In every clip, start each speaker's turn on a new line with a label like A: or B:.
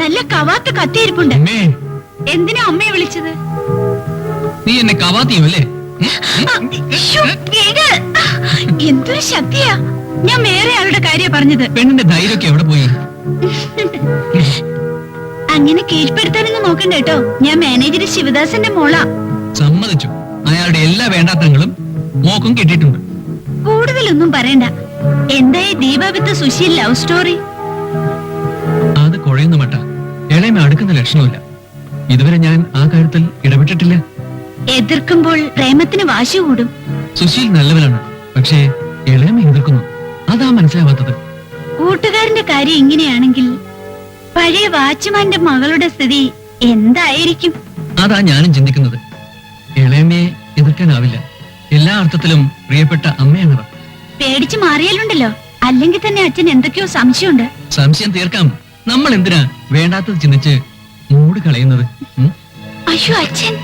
A: നല്ല കവാത്ത കത്തിയിരിപ്പുണ്ട്. എന്തിനാ അമ്മയെ വിളിച്ചത്?
B: നീ എന്നെ കവാത്തിയോ അല്ലേ.
A: എന്തൊരു ശക്തിയാ. ഞാൻ വേറെ ആളുടെ കാര്യ പറഞ്ഞത്.
B: പെണ്ണിന്റെ ധൈര്യമൊക്കെ എവിടെ പോയി?
A: അങ്ങനെ കീഴ്പ്പെടുത്താനൊന്നും നോക്കണ്ട കേട്ടോ. ഞാൻ മാനേജർ ശിവദാസന്റെ മോളാ.
B: സമ്മതിച്ചു. അയാളുടെ എല്ലാ വേണ്ടാത്തങ്ങളും മോക്കും കിട്ടിയിട്ടുണ്ട്.
A: കൂടുതലൊന്നും പറയണ്ട. എന്തായി ദീപാവിത്ത വിത്ത് സുശീൽ ലവ് സ്റ്റോറി?
B: അത് കുഴയുന്നു മട്ട. ഇളയമ അടുക്കുന്ന ലക്ഷണമില്ല. ഇതുവരെ ഞാൻ ആ കാര്യത്തിൽ ഇടപെട്ടിട്ടില്ല.
A: എതിർക്കുമ്പോൾ പ്രേമത്തിന് വാശി കൂടും.
B: സുശീൽ നല്ലവനാണ്. പക്ഷേ ഇളയമ എതിർക്കുന്നു. അതാ മനസ്സിലാവാത്തത്.
A: കൂട്ടുകാരന്റെ കാര്യം ഇങ്ങനെയാണെങ്കിൽ പഴയ വാച്ച്മാന്റെ മകളുടെ സ്ഥിതി എന്തായിരിക്കും?
B: അതാ ഞാനും ചിന്തിക്കുന്നത്. ഇളയമയെ എതിർക്കാനാവില്ല. എല്ലാ അർത്ഥത്തിലും പ്രിയപ്പെട്ട അമ്മയാണവർ.
A: പേടിച്ചു മാറിയാലുണ്ടല്ലോ. അല്ലെങ്കിൽ തന്നെ അച്ഛൻ എന്തൊക്കെയോ സംശയമുണ്ട്.
B: സംശയം തീർക്കാം. നമ്മൾ എന്തിനാ വേണ്ടാത്തത് ചിന്തിച്ച് മൂട് കളയുന്നത്? ഉം?
A: അയ്യോ അച്ഛൻ.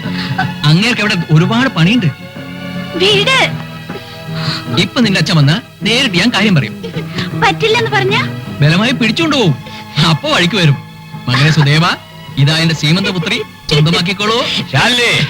B: അങ്ങേർക്ക് അവിടെ ഒരുപാട് പണിയുണ്ട്.
A: വീട്.
B: ഇപ്പൊ നിന്റെ അച്ഛൻ വന്ന നേരിട്ട് ഞാൻ കാര്യം പറയും.
A: പറ്റില്ലെന്ന് പറഞ്ഞ?
B: ബലമായി പിടിച്ചുകൊണ്ട് പോവും. അപ്പൊ വഴിക്ക് വരും. മകനെ സുദേവ ഇതാ എന്റെ സീമന്തപുത്രി സ്വന്തമാക്കിക്കോളൂ.
C: ശാലിനി.